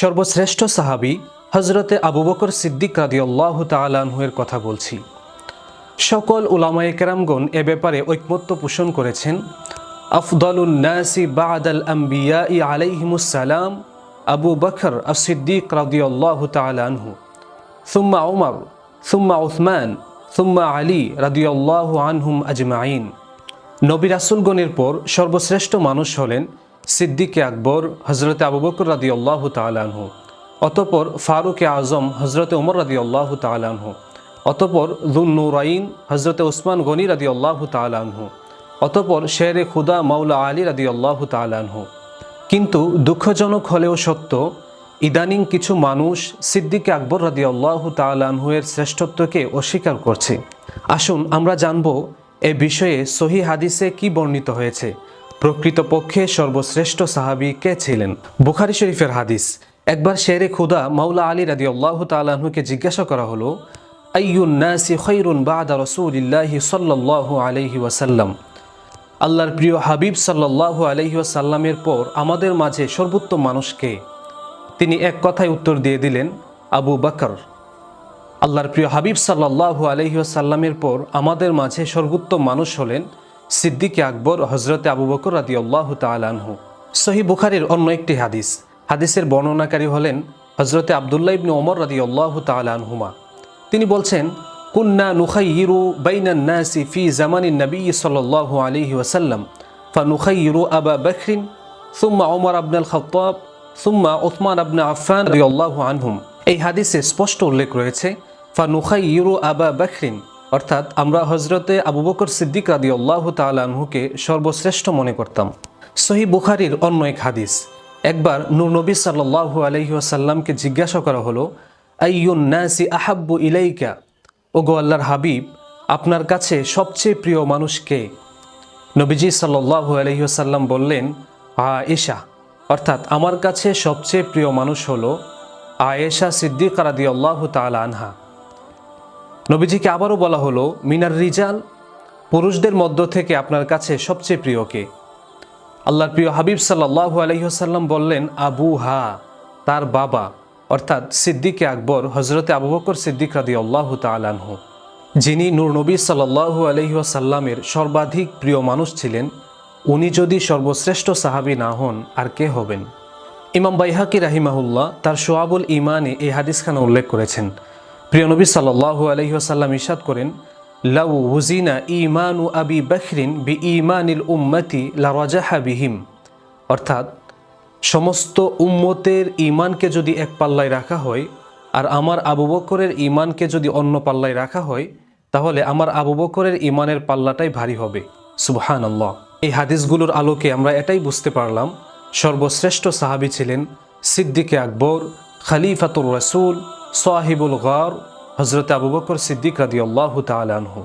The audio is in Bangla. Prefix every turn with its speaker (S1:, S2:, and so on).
S1: সর্বশ্রেষ্ঠ সাহাবি হজরতে আবু বকর সিদ্দিক রাদিয়াল্লাহ তালাহুয়ের কথা বলছি। সকল উলামায়ে কেরামগণ এ ব্যাপারে ঐকমত্য পোষণ করেছেন। আফদলুন নাসি বাদ আল আম্বিয়া ই আলাইহিমুসালাম আবু বকর আসিদ্দিক রাদিয়াল্লাহ তালাহু সুম্মা উমর, সুম্মা উসমান, সুম্মা আলী রাদিয়াল্লাহ আনহুম আজমাইন। নবী রাসুলগণের পর সর্বশ্রেষ্ঠ মানুষ হলেন সিদ্দিকে আকবর হজরতে আবু বকর রাদি আল্লাহ তালাহু অতপর ফারুক আজম হজরতে ওমর রাদি আল্লাহ তালাহু অতপর জুল নুরাইন হজরতে উসমান গনি রাদি আল্লাহ তালাহু অতপর শেরে খুদা মাওলা আলী রাদি আল্লাহ তালাহু কিন্তু দুঃখজনক হলেও সত্য, ইদানিং কিছু মানুষ সিদ্দিকে আকবর রাদি আল্লাহ তালাহুয়ের শ্রেষ্ঠত্বকে অস্বীকার করছে। আসুন আমরা জানব এ বিষয়ে সহি হাদিসে কি বর্ণিত হয়েছে। প্রকৃতপক্ষে সর্বশ্রেষ্ঠ সাহাবি কে ছিলেন? বুখারি শরীফের হাদিস। একবার শেরে খুদা মাওলা আলী রাদি আল্লাহ তালাহুকে জিজ্ঞাসা করা হলো, আইয়ুন নাসি খৈরুন বাদা রসুলিল্লাহি সাল্লাল্লাহু আলাইহি ওয়াসাল্লাম? আল্লাহর প্রিয় হাবিব সাল্লাল্লাহু আলাইহি ওয়াসাল্লামের পর আমাদের মাঝে সর্বোত্তম মানুষকে তিনি এক কথায় উত্তর দিয়ে দিলেন, আবু বকর। আল্লাহর প্রিয় হাবিব সাল্লাল্লাহু আলহি সাল্লামের পর আমাদের মাঝে সর্বোত্তম মানুষ হলেন সিদ্দিকে আকবর হজরতে আবু বকর রাদি আল্লাহ তালানহু সহি বুখারির অন্য একটি হাদিস। হাদিসের বর্ণনাকারী হলেন হজরতে আবদুল্লাহ ইবনে ওমর রাদি আল্লাহ তালানহুমা তিনি বলছেন, কুন্না নুখাইয়িরু বাইনান নাসি ফি জামানিন নবী সাল্লাল্লাহু আলাইহি ওয়াসাল্লাম। ফানুখাইয়িরু আবা বখরিন সুম্মা ওমর আবনাল খাত্তাব সুম্মা ওসমান আবনা আফফান রাদিয়াল্লাহু আনহুম। এই হাদিসে স্পষ্ট উল্লেখ রয়েছে ফানুখাই ইউরু আবা বকরিন অর্থাৎ আমরা হজরতে আবু বকর সিদ্দিক রাদি আল্লাহ তালাহুকে সর্বশ্রেষ্ঠ মনে করতাম। সহি বুখারির অন্য এক হাদিস। একবার নূর নবী সাল্লাহ আলহি আসাল্লামকে জিজ্ঞাসা করা হলো, আইয়ুন নাসি আহাব্বু ইলাইকা? ও গো আল্লাহর হাবিব, আপনার কাছে সবচেয়ে প্রিয় মানুষ কে? নবীজি সাল্লাহ আলহি আসাল্লাম বললেন, আয়েশা। অর্থাৎ আমার কাছে সবচেয়ে প্রিয় মানুষ হলো আয়েশা সিদ্দিক রাদি আল্লাহ তালা আনহা। নবীজিকে আবারও বলা হলো, মিনার রিজাল পুরুষদের মধ্য থেকে আপনার কাছে সবচেয়ে প্রিয় কে? আল্লাহর প্রিয় হাবিব সাল্লাহ আলহিহাসাল্লাম বললেন, আবু হা, তার বাবা, অর্থাৎ সিদ্দিকে আকবর হজরতে আবু বকর সিদ্দিক রাদি আল্লাহ তালানহু যিনি নূর নবী সাল্লাহু আলহিহাসাল্লামের সর্বাধিক প্রিয় মানুষ ছিলেন, উনি যদি সর্বশ্রেষ্ঠ সাহাবি না হন, আর কে হবেন? ইমাম বাইহাকি রাহিমাহুল্লাহ তার সোয়াবুল ইমানে এই হাদিসখানা উল্লেখ করেছেন প্রিয় নবী সাল্লাহু আলহিহাসাল্লাম ইসাদ করেন, লাউ হুজিনা ইমানু আবি বখরিন বি ইমানিল উম্মতি লারাজাহা বিহিম। অর্থাৎ, সমস্ত উম্মতের ইমানকে যদি এক পাল্লায় রাখা হয়, আর আমার আবু বকরের ইমানকে যদি অন্য পাল্লায় রাখা হয়, তাহলে আমার আবু বকরের ইমানের পাল্লাটাই ভারী হবে। সুবহান আল্লাহ এই হাদিসগুলোর আলোকে আমরা এটাই বুঝতে পারলাম, সর্বশ্রেষ্ঠ সাহাবি ছিলেন সিদ্দিকে আকবর, খালিফাতুর রসুল সাহিবুল গর হজরত আবু বকর সিদ্দিক রাদি আল্লাহ তালানহু